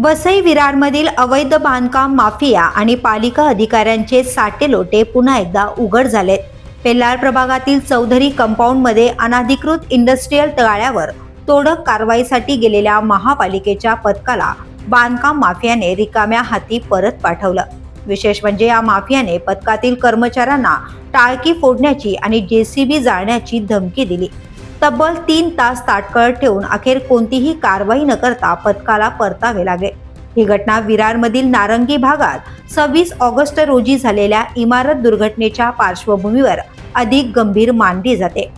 वसई विरारमधील अवैध बांधकाम माफिया आणि पालिका अधिकाऱ्यांचे साटेलोटे पुन्हा एकदा उघड झालेत. पेल्लार प्रभागातील चौधरी कंपाऊंडमध्ये अनाधिकृत इंडस्ट्रीयल तळाळ्यावर तोडक कारवाईसाठी गेलेल्या महापालिकेच्या पथकाला बांधकाम माफियाने रिकाम्या हाती परत पाठवलं. विशेष म्हणजे या माफियाने पथकातील कर्मचाऱ्यांना टाळकी फोडण्याची आणि जेसीबी जाळण्याची धमकी दिली. तब्बल तीन तास ताटकळत ठेवून अखेर कोणतीही कारवाई न करता पथकाला परतावे लागले. ही घटना विरारमधील नारंगी भागात सव्वीस ऑगस्ट रोजी झालेल्या इमारत दुर्घटनेच्या पार्श्वभूमीवर अधिक गंभीर मानली जाते.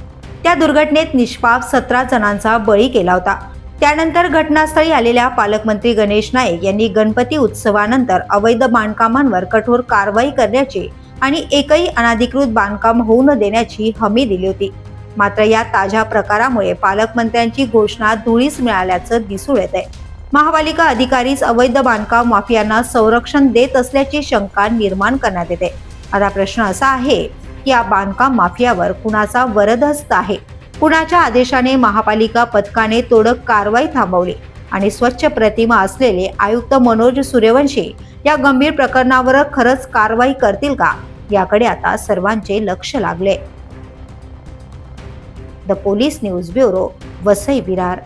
त्या दुर्घटनेत निष्पाप सतरा जणांचा बळी केला होता. त्यानंतर घटनास्थळी आलेल्या पालकमंत्री गणेश नाईक यांनी गणपती उत्सवानंतर अवैध बांधकामांवर कठोर कारवाई करण्याची आणि एकही अनाधिकृत बांधकाम होऊ न देण्याची हमी दिली होती. मात्र या ताज्या प्रकारामुळे पालकमंत्र्यांची घोषणा धुळीस मिळाल्याचं दिसून येत आहे महापालिका अधिकारीच अवैध बांधकाम माफियांना संरक्षण देत असल्याची शंका निर्माण करण्यात येते. आता प्रश्न असा आहे की या बांधकाम माफियावर कुणाचा वरदहस्त आहे? कुणाच्या आदेशाने महापालिका पथकाने तोडक कारवाई थांबवली? आणि स्वच्छ प्रतिमा असलेले आयुक्त मनोज सूर्यवंशी या गंभीर प्रकरणावर खरंच कारवाई करतील का? याकडे आता सर्वांचे लक्ष लागले. The police news bureau Vasai Virar.